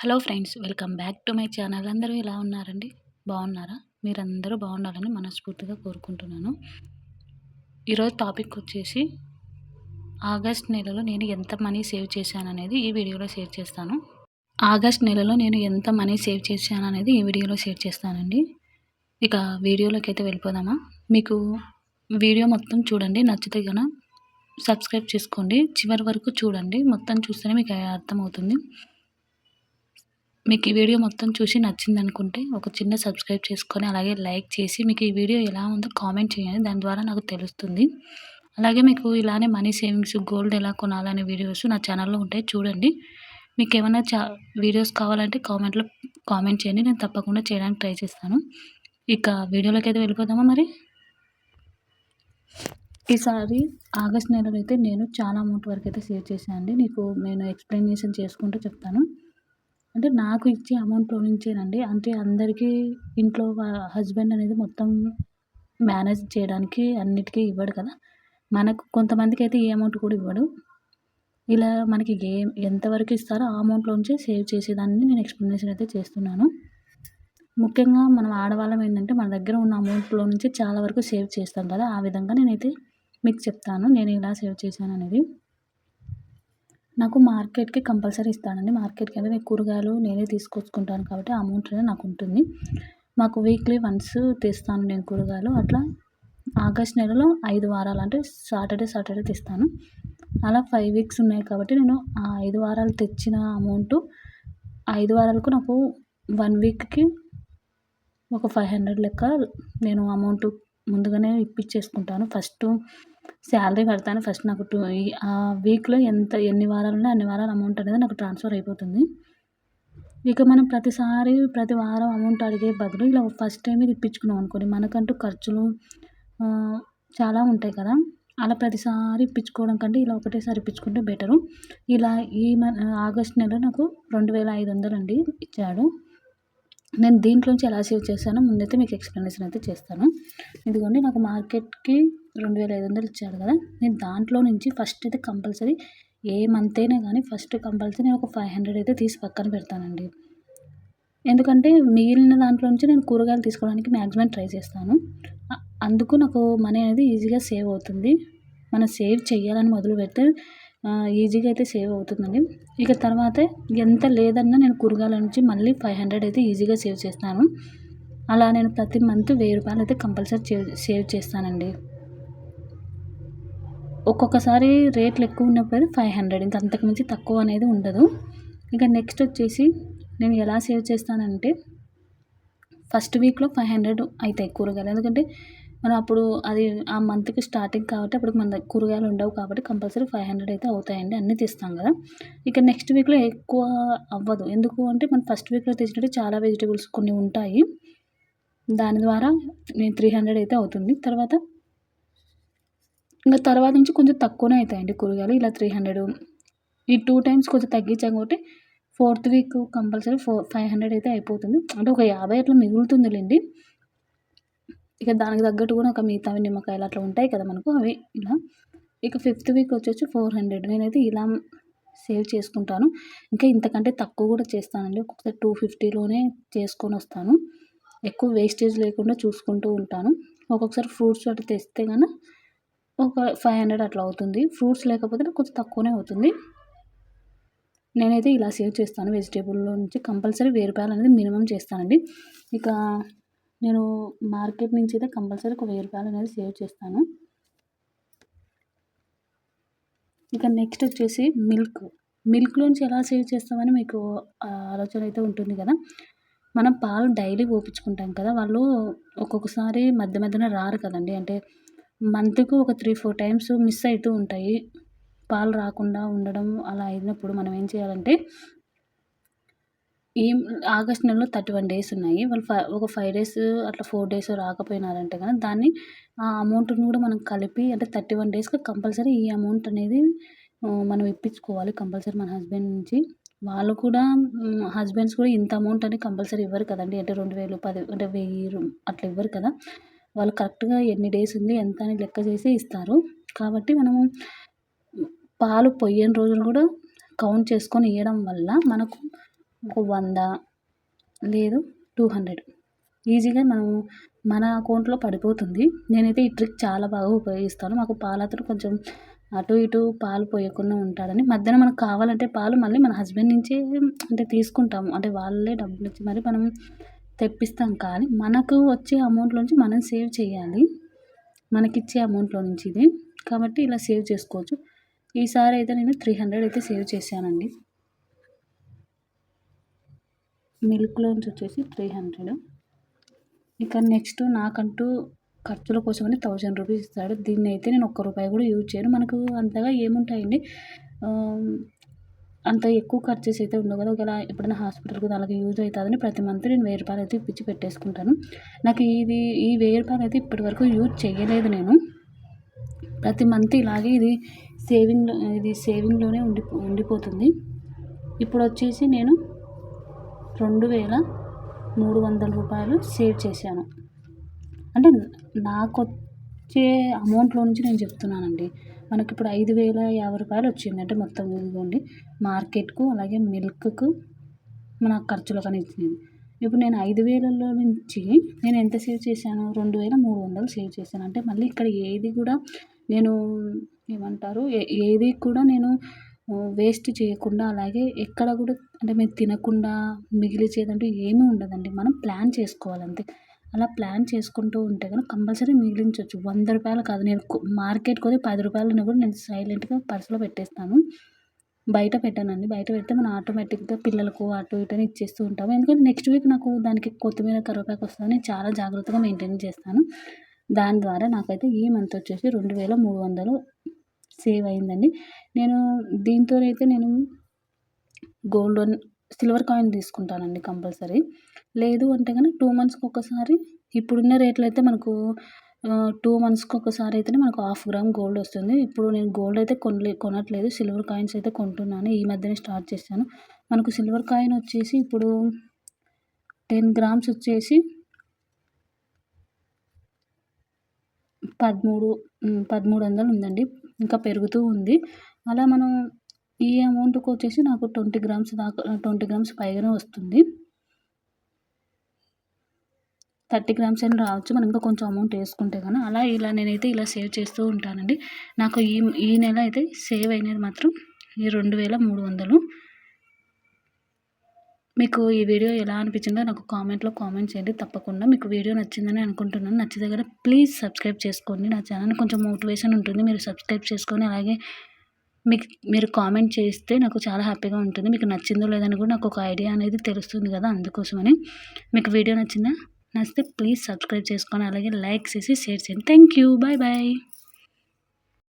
Hello friends welcome back to my channel. అందరూ ఎలా ఉన్నారండి? బాగున్నారా? మీరందరూ బాగుండాలని మనస్ఫూర్తిగా కోరుకుంటున్నాను. ఈరోజు టాపిక్ వచ్చేసి ఆగస్ట్ నెలలో నేను ఎంత మనీ సేవ్ చేశాను అనేది ఈ వీడియోలో షేర్ చేస్తాను. ఆగస్ట్ నెలలో నేను ఎంత మనీ సేవ్ చేశాను అనేది ఈ వీడియోలో షేర్ చేస్తానండి. ఇక వీడియోలోకి అయితే వెళ్ళిపోదామా? మీకు వీడియో మొత్తం చూడండి నచ్చితే కనుక సబ్స్క్రైబ్ చేసుకోండి. చివరి వరకు చూడండి మొత్తం చూస్తేనే మీకు అర్థమవుతుంది. మీకు ఈ వీడియో మొత్తం చూసి నచ్చింది అనుకుంటే ఒక చిన్న సబ్స్క్రైబ్ చేసుకొని అలాగే లైక్ చేసి మీకు ఈ వీడియో ఎలా ఉందో కామెంట్ చేయండి. దాని ద్వారా నాకు తెలుస్తుంది. అలాగే మీకు ఇలానే మనీ సేవింగ్స్ గోల్డ్ ఎలా కొనాలనే వీడియోస్ నా ఛానల్లో ఉంటాయి. చూడండి. మీకు ఏమైనా చా వీడియోస్ కావాలంటే కామెంట్లో కామెంట్ చేయండి. నేను తప్పకుండా చేయడానికి ట్రై చేస్తాను. ఇక వీడియోలోకి అయితే వెళ్ళిపోదామా మరి? ఈసారి ఆగస్ట్ నెలలో అయితే నేను చాలా అమౌంట్ వరకు అయితే సేవ్ చేశాను అండి నీకు నేను ఎక్స్ప్లెనేషన్ చేసుకుంటూ చెప్తాను. అంటే నాకు ఇచ్చే అమౌంట్లో నుంచేనండి అంటే అందరికీ ఇంట్లో హస్బెండ్ అనేది మొత్తం మేనేజ్ చేయడానికి అన్నిటికీ ఇవ్వడు కదా. మనకు కొంతమందికి అయితే ఏ అమౌంట్ కూడా ఇవ్వడు. ఇలా మనకి ఏ ఎంతవరకు ఇస్తారో ఆ అమౌంట్లోంచి సేవ్ చేసేదాన్ని నేను ఎక్స్ప్లెనేషన్ అయితే చేస్తున్నాను. ముఖ్యంగా మనం ఆడవాళ్ళం ఏంటంటే మన దగ్గర ఉన్న అమౌంట్లో నుంచి చాలా వరకు సేవ్ చేస్తాం కదా. ఆ విధంగా నేనైతే మీకు చెప్తాను. నేను ఇలా సేవ్ చేశాను అనేది నాకు మార్కెట్కి కంపల్సరీ ఇస్తానండి. మార్కెట్కి అంటే నేను కూరగాయలు నేనే తీసుకొచ్చుకుంటాను కాబట్టి ఆ అమౌంట్ అనేది నాకు ఉంటుంది. మాకు వీక్లీ వన్స్ తెస్తాను నేను కూరగాయలు. అట్లా ఆగస్ట్ నెలలో ఐదు వారాలు అంటే సాటర్డే సాటర్డే తెస్తాను. అలా ఫైవ్ వీక్స్ ఉన్నాయి కాబట్టి నేను ఆ ఐదు వారాలు తెచ్చిన అమౌంట్ ఐదు వారాలకు నాకు వన్ వీక్కి ఒక ఫైవ్ హండ్రెడ్ లెక్క నేను అమౌంట్ ముందుగానే ఇప్పించేసుకుంటాను ఫస్ట్ శాలరీ కడతాను. ఫస్ట్ నాకు టూ ఆ వీక్లో ఎంత ఎన్ని వారాలు ఉన్నాయి అన్ని వారాల అమౌంట్ అనేది నాకు ట్రాన్స్ఫర్ అయిపోతుంది. ఇక మనం ప్రతిసారి ప్రతి వారం అమౌంట్ అడిగే బదులు ఇలా ఫస్ట్ టైం ఇది ఇప్పించుకున్నాం అనుకోండి మనకంటూ ఖర్చులు చాలా ఉంటాయి కదా. అలా ప్రతిసారి ఇప్పించుకోవడం కంటే ఇలా ఒకటేసారి ఇప్పించుకుంటే బెటరు. ఇలా ఈ ఆగస్ట్ నెల నాకు రెండు వేల ఐదు వందలు అండి ఇచ్చాడు. నేను దీంట్లోంచి ఎలా సేవ్ చేశానో ముందైతే మీకు ఎక్స్ప్లెనేషన్ అయితే చేస్తాను. ఇదిగోండి నాకు మార్కెట్కి రెండు వేల ఐదు వందలు ఇచ్చాడు కదా నేను దాంట్లో నుంచి ఫస్ట్ అయితే కంపల్సరీ ఏ మంత్ అయినా కానీ ఫస్ట్ కంపల్సరీ నేను ఒక ఫైవ్ హండ్రెడ్ అయితే తీసి పక్కన పెడతానండి. ఎందుకంటే మిగిలిన దాంట్లో నుంచి నేను కూరగాయలు తీసుకోవడానికి మ్యాక్సిమం ట్రై చేస్తాను. అందుకు నాకు మనీ అనేది ఈజీగా సేవ్ అవుతుంది. మనం సేవ్ చేయాలని మొదలు పెడితే ఈజీగా అయితే సేవ్ అవుతుందండి. ఇక తర్వాత ఎంత లేదన్నా నేను కూరగాయల నుంచి మళ్ళీ ఫైవ్ హండ్రెడ్ అయితే ఈజీగా సేవ్ చేస్తాను. అలా నేను ప్రతి మంత్ వెయ్యి రూపాయలు అయితే కంపల్సరీ సేవ్ చేస్తానండి. ఒక్కొక్కసారి రేట్లు ఎక్కువ ఉన్నప్పుడు ఫైవ్ హండ్రెడ్ ఇంకా అంతకుమించి తక్కువ అనేది ఉండదు. ఇక నెక్స్ట్ వచ్చేసి నేను ఎలా సేవ్ చేస్తానంటే ఫస్ట్ వీక్లో ఫైవ్ హండ్రెడ్ అవుతాయి కూరగాయలు. ఎందుకంటే మనం అప్పుడు అది ఆ మంత్కి స్టార్టింగ్ కాబట్టి అప్పుడు మన కూరగాయలు ఉండవు కాబట్టి కంపల్సరీ ఫైవ్ హండ్రెడ్ అయితే అవుతాయండి. అన్నీ తీస్తాం కదా. ఇక నెక్స్ట్ వీక్లో ఎక్కువ అవ్వదు. ఎందుకు అంటే మనం ఫస్ట్ వీక్లో తెచ్చినట్టు చాలా వెజిటేబుల్స్ కొన్ని ఉంటాయి. దాని ద్వారా నేను త్రీ హండ్రెడ్ అయితే అవుతుంది. తర్వాత ఇంకా తర్వాత నుంచి కొంచెం తక్కువనే అవుతాయండి కూరగాయలు. ఇలా త్రీ హండ్రెడ్ ఈ టూ టైమ్స్ కొంచెం తగ్గించాం కాబట్టి fourth week compulsory four five hundred అయితే అయిపోతుంది. అంటే ఒక యాభై అట్లా మిగులుతుందిలేండి. ఇక దానికి తగ్గట్టు కూడా ఒక మిగతావి నిమ్మకాయలు అట్లా ఉంటాయి కదా మనకు అవి ఇలా. ఇక ఫిఫ్త్ వీక్ వచ్చేసి ఫోర్ హండ్రెడ్. నేనైతే ఇలా సేవ్ చేసుకుంటాను. ఇంకా ఇంతకంటే తక్కువ కూడా చేస్తానండి. ఒక్కొక్కసారి టూ ఫిఫ్టీలోనే చేసుకొని వస్తాను. ఎక్కువ వేస్టేజ్ లేకుండా చూసుకుంటూ ఉంటాను. ఒక్కొక్కసారి ఫ్రూట్స్ అట్లా తెస్తే కన్నా ఒక ఫైవ్ హండ్రెడ్ అట్లా అవుతుంది. ఫ్రూట్స్ లేకపోతే కొంచెం తక్కువనే అవుతుంది. నేనైతే ఇలా సేవ్ చేస్తాను. వెజిటేబుల్లో నుంచి కంపల్సరీ వెయ్యి రూపాయలు అనేది మినిమం చేస్తానండి. ఇక నేను మార్కెట్ నుంచి అయితే కంపల్సరీ ఒక వెయ్యి రూపాయలు అనేది సేవ్ చేస్తాను. ఇక నెక్స్ట్ వచ్చేసి మిల్క్. మిల్క్ నుంచి ఎలా సేవ్ చేస్తామని మీకు ఆలోచన అయితే ఉంటుంది కదా. మనం పాలు డైలీ పోపించుకుంటాం కదా. వాళ్ళు ఒక్కొక్కసారి మధ్య మధ్యన రారు కదండి. అంటే మంత్కు ఒక త్రీ ఫోర్ టైమ్స్ మిస్ అవుతూ ఉంటాయి. పాలు రాకుండా ఉండడం అలా అయినప్పుడు మనం ఏం చేయాలంటే ఈ ఆగస్ట్ నెలలో థర్టీ వన్ డేస్ ఉన్నాయి. వాళ్ళు ఫై ఒక ఫైవ్ డేస్ అట్లా ఫోర్ డేస్ రాకపోయినారంటే కానీ దాన్ని ఆ అమౌంట్ని కూడా మనం కలిపి అంటే థర్టీ వన్ డేస్కి కంపల్సరీ ఈ అమౌంట్ అనేది మనం ఇప్పించుకోవాలి కంపల్సరీ మన హస్బెండ్ నుంచి. వాళ్ళు కూడా హస్బెండ్స్ కూడా ఇంత అమౌంట్ అని కంపల్సరీ ఇవ్వరు కదండి. అంటే రెండు వేలు పది అంటే వెయ్యి అట్లా ఇవ్వరు కదా. వాళ్ళు కరెక్ట్గా ఎన్ని డేస్ ఉంది ఎంత అని లెక్క చేసి ఇస్తారు. కాబట్టి మనము పాలు పొయ్యని రోజులు కూడా కౌంట్ చేసుకొని ఇవ్వడం వల్ల మనకు ఒక వంద లేదు టూ హండ్రెడ్. ఈజీగా మనం మన అకౌంట్లో పడిపోతుంది. నేనైతే ఈ ట్రిక్ చాలా బాగా ఉపయోగిస్తాను. మాకు పాలతను కొంచెం అటు ఇటు పాలు పోయకుండా ఉంటాడని. మధ్యాహ్నం మనకు కావాలంటే పాలు మళ్ళీ మన హస్బెండ్ నుంచే అంటే తీసుకుంటాము. అంటే వాళ్ళే డబ్బులు ఇచ్చి మరి మనం తెప్పిస్తాం. కానీ మనకు వచ్చే అమౌంట్లో నుంచి మనం సేవ్ చేయాలి. మనకిచ్చే అమౌంట్లో నుంచి ఇది. కాబట్టి ఇలా సేవ్ చేసుకోవచ్చు. ఈసారి అయితే నేను త్రీ హండ్రెడ్ అయితే సేవ్ చేశానండి. మిల్క్ లోన్స్ వచ్చేసి త్రీ హండ్రెడ్. ఇక నెక్స్ట్ నాకంటూ ఖర్చుల కోసమని థౌజండ్ రూపీస్ ఇస్తాడు. దీన్ని అయితే నేను ఒక్క రూపాయి కూడా యూజ్ చేయను. మనకు అంతగా ఏముంటాయండి? అంత ఎక్కువ ఖర్చెస్ అయితే ఉండవు కదా. ఒకవేళ ఎప్పుడైనా హాస్పిటల్కి అలాగే యూజ్ అవుతుందని ప్రతి మంత్ నేను వెయ్యి రూపాయలు అయితే ఇప్పించి పెట్టేసుకుంటాను. నాకు ఇది ఈ వెయ్యి రూపాయలు అయితే ఇప్పటివరకు యూజ్ చేయలేదు నేను. ప్రతి మంత్ ఇలాగే ఇది సేవింగ్ ఇది సేవింగ్లోనే ఉండి ఉండిపోతుంది. ఇప్పుడు వచ్చేసి నేను రెండు వేల మూడు వందల రూపాయలు సేవ్ చేశాను. అంటే నాకు వచ్చే అమౌంట్లో నుంచి నేను చెప్తున్నానండి. మనకి ఇప్పుడు ఐదు వేల యాభై రూపాయలు వచ్చింది. అంటే మొత్తం ఇదిగోండి మార్కెట్కు అలాగే మిల్క్కు మన ఖర్చులకు అని ఇచ్చింది ఇప్పుడు నేను ఐదు వేలలో నుంచి నేను ఎంత సేవ్ చేశాను? రెండు వేల మూడు వందలు సేవ్ చేశాను. అంటే మళ్ళీ ఇక్కడ ఏది కూడా నేను ఏమంటారు? ఏది కూడా నేను వేస్ట్ చేయకుండా అలాగే ఎక్కడ కూడా అంటే మేము తినకుండా మిగిలిచేదంటూ ఏమీ ఉండదండి. మనం ప్లాన్ చేసుకోవాలి అంతే అలా ప్లాన్ చేసుకుంటూ ఉంటే కనుక కంపల్సరీ మిగిలించవచ్చు వంద రూపాయలు కాదు. నేను మార్కెట్కి పోతే పది రూపాయలని కూడా నేను సైలెంట్గా పర్సులో పెట్టేస్తాను. బయట పెట్టానండి. బయట పెడితే మనం ఆటోమేటిక్గా పిల్లలకు అటు ఇటు అని ఇచ్చేస్తూ ఉంటాము. ఎందుకంటే నెక్స్ట్ వీక్ నాకు దానికి కొత్తిమీర కరివేపాకు వస్తుందని చాలా జాగ్రత్తగా మెయింటైన్ చేస్తాను. దాని ద్వారా నాకైతే ఈ మంత్ వచ్చేసి రెండు వేల మూడు వందలు సేవ్ అయిందండి. నేను దీంతో అయితే నేను గోల్డ్ సిల్వర్ కాయిన్ తీసుకుంటానండి కంపల్సరీ. లేదు అంటే కనుక టూ మంత్స్కి ఒకసారి ఇప్పుడున్న రేట్లు అయితే మనకు టూ మంత్స్కి ఒకసారి అయితేనే మనకు హాఫ్ గ్రామ్ గోల్డ్ వస్తుంది. ఇప్పుడు నేను గోల్డ్ అయితే కొనలే కొనట్లేదు. సిల్వర్ కాయిన్స్ అయితే కొంటున్నాను. ఈ మధ్యనే స్టార్ట్ చేశాను. మనకు సిల్వర్ కాయిన్ వచ్చేసి ఇప్పుడు టెన్ గ్రామ్స్ వచ్చేసి పదమూడు పదమూడు వందలు ఉందండి ఇంకా పెరుగుతూ ఉంది. అలా మనం ఈ అమౌంట్కి వచ్చేసి నాకు ట్వంటీ గ్రామ్స్ దాకా ట్వంటీ గ్రామ్స్ పైగానే వస్తుంది. థర్టీ గ్రామ్స్ అయినా రావచ్చు. మనం ఇంకా కొంచెం అమౌంట్ వేసుకుంటే కానీ అలా ఇలా నేనైతే ఇలా సేవ్ చేస్తూ ఉంటానండి. నాకు ఈ ఈ నెల అయితే సేవ్ అయినది మాత్రం ఈ రెండు వేల మూడు వందలు. మీకు ఈ వీడియో ఎలా అనిపించిందో నాకు కామెంట్లో కామెంట్ చేయండి. తప్పకుండా మీకు వీడియో నచ్చిందని అనుకుంటున్నాను. నచ్చిన దగ్గర ప్లీజ్ సబ్స్క్రైబ్ చేసుకోండి. నా ఛానల్ కొంచెం మోటివేషన్ ఉంటుంది. మీరు సబ్స్క్రైబ్ చేసుకొని అలాగే మీకు మీరు కామెంట్ చేస్తే నాకు చాలా హ్యాపీగా ఉంటుంది. మీకు నచ్చిందో లేదని కూడా నాకు ఒక ఐడియా అనేది తెలుస్తుంది కదా అందుకోసమని. మీకు వీడియో నచ్చిందా? నచ్చితే ప్లీజ్ సబ్స్క్రైబ్ చేసుకొని అలాగే లైక్ చేసి షేర్ చేయండి. Thank you. Bye bye